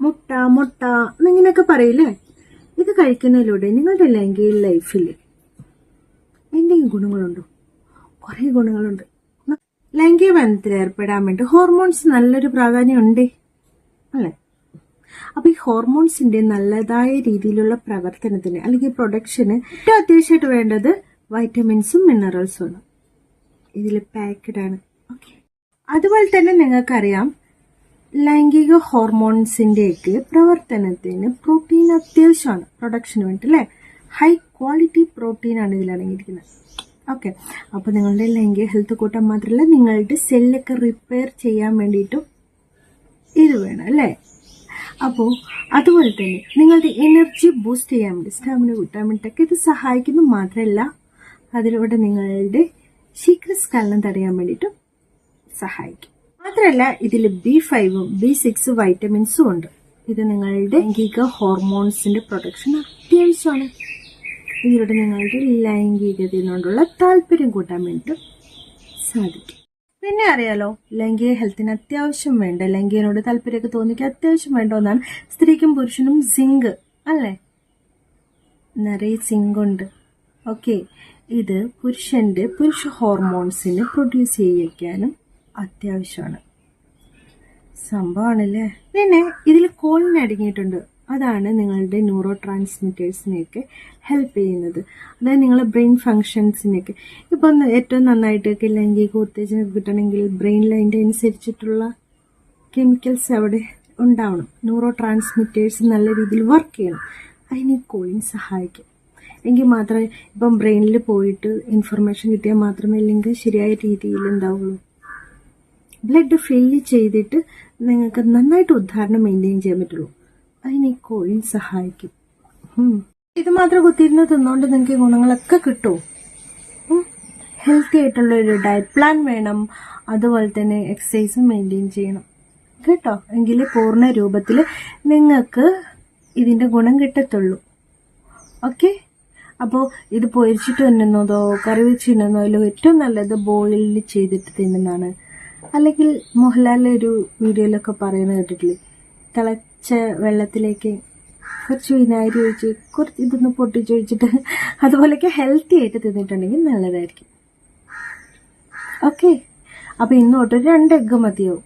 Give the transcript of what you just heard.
മുട്ട മുട്ട എന്നിങ്ങനെയൊക്കെ പറയില്ലേ? ഇത് കഴിക്കുന്നതിലൂടെ നിങ്ങളുടെ ലൈംഗിക ലൈഫിൽ എന്തെങ്കിലും ഗുണങ്ങളുണ്ടോ? കുറേ ഗുണങ്ങളുണ്ട്. ലൈംഗിക ബന്ധത്തിൽ ഏർപ്പെടാൻ വേണ്ടി ഹോർമോൺസ് നല്ലൊരു പ്രാധാന്യം ഉണ്ട്? അല്ലേ? അപ്പൊ ഈ ഹോർമോൺസിന്റെ നല്ലതായ രീതിയിലുള്ള പ്രവർത്തനത്തിന് അല്ലെങ്കിൽ പ്രൊഡക്ഷന് ഏറ്റവും അത്യാവശ്യമായിട്ട് വേണ്ടത് വൈറ്റമിൻസും മിനറൽസും ആണ്. ഇതിൽ പാക്കഡ് ആണ്. ഓക്കെ. അതുപോലെ തന്നെ നിങ്ങൾക്കറിയാം ലൈംഗിക ഹോർമോൺസിന്റെയൊക്കെ പ്രവർത്തനത്തിന് പ്രോട്ടീൻ അത്യാവശ്യമാണ്. പ്രൊഡക്ഷന് വേണ്ടി അല്ലേ ഹൈ ക്വാളിറ്റി പ്രോട്ടീൻ ആണ് ഇതിൽ അടങ്ങിയിരിക്കുന്നത്. ഓക്കെ അപ്പോൾ നിങ്ങളുടെ ലൈംഗിക ഹെൽത്ത് കൂട്ടം മാത്രമല്ല നിങ്ങളുടെ സെല്ലൊക്കെ റിപ്പയർ ചെയ്യാൻ വേണ്ടിയിട്ടും ഇത് വേണം അല്ലേ? അപ്പോൾ അതുപോലെ തന്നെ നിങ്ങളുടെ എനർജി ബൂസ്റ്റ് ചെയ്യാൻ വേണ്ടി സ്റ്റാമിന കൂട്ടാൻ വേണ്ടിയിട്ടൊക്കെ ഇത് സഹായിക്കുന്നു മാത്രമല്ല അതിലൂടെ നിങ്ങളുടെ ശീഘ്രസ്ഖലനം തടയാൻ വേണ്ടിയിട്ടും സഹായിക്കും. മാത്രമല്ല ഇതിൽ ബി ഫൈവും ബി സിക്സ് വൈറ്റമിൻസും ഉണ്ട്. ഇത് നിങ്ങളുടെ ലൈംഗിക ഹോർമോൺസിന്റെ പ്രൊട്ടക്ഷൻ അത്യാവശ്യമാണ്. ഇതിലൂടെ നിങ്ങളുടെ ലൈംഗികതയോടുള്ള താല്പര്യം കൂട്ടാൻ വേണ്ടിട്ട് സാധിക്കും. പിന്നെ അറിയാലോ ലൈംഗിക ഹെൽത്തിന് അത്യാവശ്യം വേണ്ട ലൈംഗികനോട് താല്പര്യമൊക്കെ തോന്നിക്കാൻ അത്യാവശ്യം വേണ്ട ഒന്നാണ് സ്ത്രീക്കും പുരുഷനും സിങ്ക് അല്ലേ? നിറയെ സിങ്ക് ഉണ്ട്. ഓക്കെ ഇത് പുരുഷന്റെ പുരുഷ ഹോർമോൺസിനെ പ്രൊഡ്യൂസ് ചെയ്യിക്കാനും അത്യാവശ്യമാണ്. സംഭവമാണല്ലേ? പിന്നെ ഇതിൽ കോളിന് അടങ്ങിയിട്ടുണ്ട്. അതാണ് നിങ്ങളുടെ ന്യൂറോ ട്രാൻസ്മിറ്റേഴ്സിനെയൊക്കെ ഹെൽപ്പ് ചെയ്യുന്നത്. അതായത് നിങ്ങളുടെ ബ്രെയിൻ ഫങ്ഷൻസിനെയൊക്കെ ഇപ്പം ഏറ്റവും നന്നായിട്ടൊക്കെ ലൈംഗിക ഉത്തേജനം കിട്ടണമെങ്കിൽ ബ്രെയിനിൽ അതിന്റെ അനുസരിച്ചിട്ടുള്ള കെമിക്കൽസ് അവിടെ ഉണ്ടാവണം. ന്യൂറോ ട്രാൻസ്മിറ്റേഴ്സ് നല്ല രീതിയിൽ വർക്ക് ചെയ്യണം. അതിന് ഈ കോയിൻ സഹായിക്കും. എങ്കിൽ മാത്രമേ ഇപ്പം ബ്രെയിനിൽ പോയിട്ട് ഇൻഫർമേഷൻ കിട്ടിയാൽ മാത്രമേ അല്ലെങ്കിൽ ശരിയായ രീതിയിൽ ഉണ്ടാവുള്ളൂ ബ്ലഡ് ഫില്ല് ചെയ്തിട്ട് നിങ്ങൾക്ക് നന്നായിട്ട് ഉദ്ധാരണം മെയിന്റെയിൻ ചെയ്യാൻ പറ്റുള്ളൂ. അതിന് ഈ കോഴി സഹായിക്കും. ഇത് മാത്രം കുത്തിയിരുന്ന് തിന്നുകൊണ്ട് നിങ്ങൾക്ക് ഗുണങ്ങളൊക്കെ കിട്ടുമോ ഹെൽത്തി ആയിട്ടുള്ള ഒരു ഡയറ്റ് പ്ലാൻ വേണം. അതുപോലെ തന്നെ എക്സസൈസും മെയിന്റെയിൻ ചെയ്യണം. കേട്ടോ? എങ്കിൽ പൂർണ രൂപത്തിൽ നിങ്ങൾക്ക് ഇതിന്റെ ഗുണം കിട്ടത്തുള്ളൂ. ഓക്കെ അപ്പോൾ ഇത് പൊരിച്ചിട്ട് തിന്നുന്നതോ കറി വെച്ച് തിന്നുന്നതോ ഏറ്റവും നല്ലത് ബോയിൽ ചെയ്തിട്ട് തിന്നുന്നതാണ്. അല്ലെങ്കിൽ മോഹൻലാലിന്റെ ഒരു വീഡിയോയിലൊക്കെ പറയുന്നത് കേട്ടിട്ടില്ലേ? തിളച്ച വെള്ളത്തിലേക്ക് കുറച്ച് വിനാഗിരി ഒഴിച്ച് കുറച്ച് ഇതൊന്ന് പൊട്ടിച്ചൊഴിച്ചിട്ട് അതുപോലെയൊക്കെ ഹെൽത്തി ആയിട്ട് തിന്നിട്ടുണ്ടെങ്കിൽ നല്ലതായിരിക്കും. ഓക്കെ അപ്പോൾ ഇന്ന് തൊട്ട് രണ്ട് എഗ്ഗ് മതിയാവും.